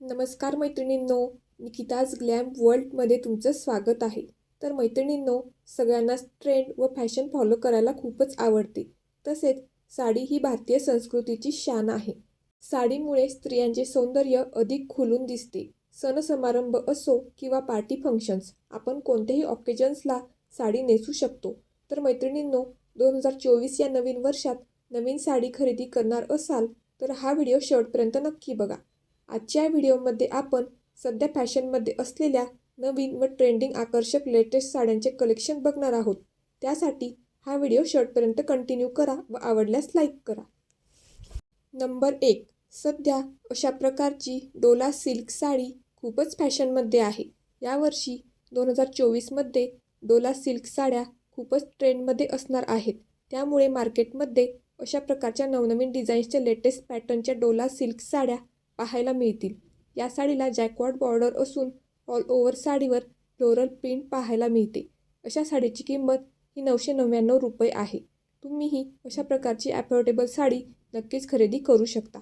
नमस्कार मैत्रिणींनो निकिताज ग्लॅम वर्ल्डमध्ये तुमचं स्वागत आहे. तर मैत्रिणींनो सगळ्यांनाच ट्रेंड व फॅशन फॉलो करायला खूपच आवडते. तसेच साडी ही भारतीय संस्कृतीची शान आहे. साडीमुळे स्त्रियांचे सौंदर्य अधिक खुलून दिसते. सण समारंभ असो किंवा पार्टी फंक्शन्स आपण कोणत्याही ऑकेजन्सला साडी नेसू शकतो. तर मैत्रिणींनो दोन हजार चोवीस या नवीन वर्षात नवीन साडी खरेदी करणार असाल तर हा व्हिडिओ शेवटपर्यंत नक्की बघा. आजच्या व्हिडिओमध्ये आपण सध्या फॅशनमध्ये असलेल्या नवीन व ट्रेंडिंग आकर्षक लेटेस्ट साड्यांचे कलेक्शन बघणार आहोत. त्यासाठी हा व्हिडिओ शर्टपर्यंत कंटिन्यू करा व आवडल्यास लाईक करा. नंबर एक. सध्या अशा प्रकारची डोला सिल्क साडी खूपच फॅशनमध्ये आहे. यावर्षी दोन हजार चोवीसमध्ये डोला सिल्क साड्या खूपच ट्रेंडमध्ये असणार आहेत. त्यामुळे मार्केटमध्ये अशा प्रकारच्या नवनवीन डिझाईन्सच्या लेटेस्ट पॅटर्नच्या डोला सिल्क साड्या पाहायला मिळतील. या साडीला जॅकवॉट बॉर्डर असून ऑल ओव्हर साडीवर फ्लोरल प्रिंट पाहायला मिळते. अशा साडीची किंमत ही नऊशे नव्याण्णव रुपये आहे. तुम्हीही अशा प्रकारची ॲफोर्डेबल साडी नक्कीच खरेदी करू शकता.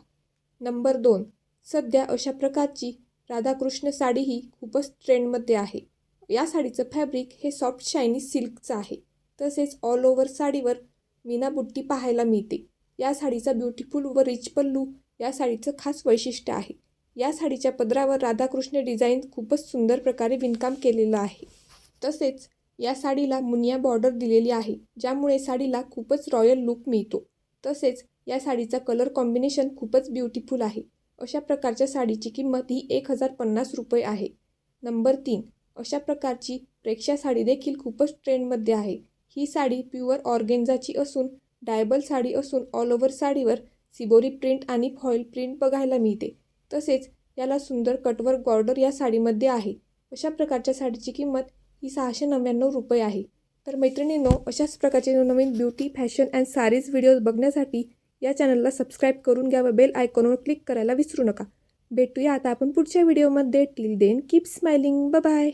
नंबर दोन. सध्या अशा प्रकारची राधाकृष्ण साडी ही खूपच ट्रेंडमध्ये आहे. या साडीचं फॅब्रिक हे सॉफ्ट शायनी सिल्कचं आहे. तसेच ऑल ओव्हर साडीवर मीना बुट्टी पाहायला मिळते. या साडीचा ब्युटिफुल व रिच पल्लू या साडीचं खास वैशिष्ट्य आहे. या साडीच्या पदरावर राधाकृष्ण डिझाईन खूपच सुंदर प्रकारे विणकाम केलेलं आहे. तसेच या साडीला मुनिया बॉर्डर दिलेली आहे ज्यामुळे साडीला खूपच रॉयल लुक मिळतो. तसेच या साडीचा कलर कॉम्बिनेशन खूपच ब्युटिफुल आहे. अशा प्रकारच्या साडीची किंमत ही एक हजार पन्नास रुपये आहे. नंबर तीन अशा प्रकारची प्रेक्षा साडी देखील खूपच ट्रेंडमध्ये आहे. ही साडी प्युअर ऑर्गेन्झाची असून डायबल साडी असून ऑल ओव्हर साडीवर सिबोरी प्रिंट आणि फॉईल प्रिंट बघायला मिळते. तसेच याला सुंदर कटवर्क बॉर्डर या साडीमध्ये आहे. अशा प्रकारच्या साडीची किंमत ही सहाशे नव्याण्णव रुपये आहे. तर मैत्रिणींनो अशाच प्रकारचे नवनवीन beauty fashion and saris videos बघण्यासाठी या चॅनलला सबस्क्राईब करून घ्या व बेल आयकॉनवर क्लिक करायला विसरू नका. भेटूया आता आपण पुढच्या व्हिडिओमध्ये till then keep smiling bye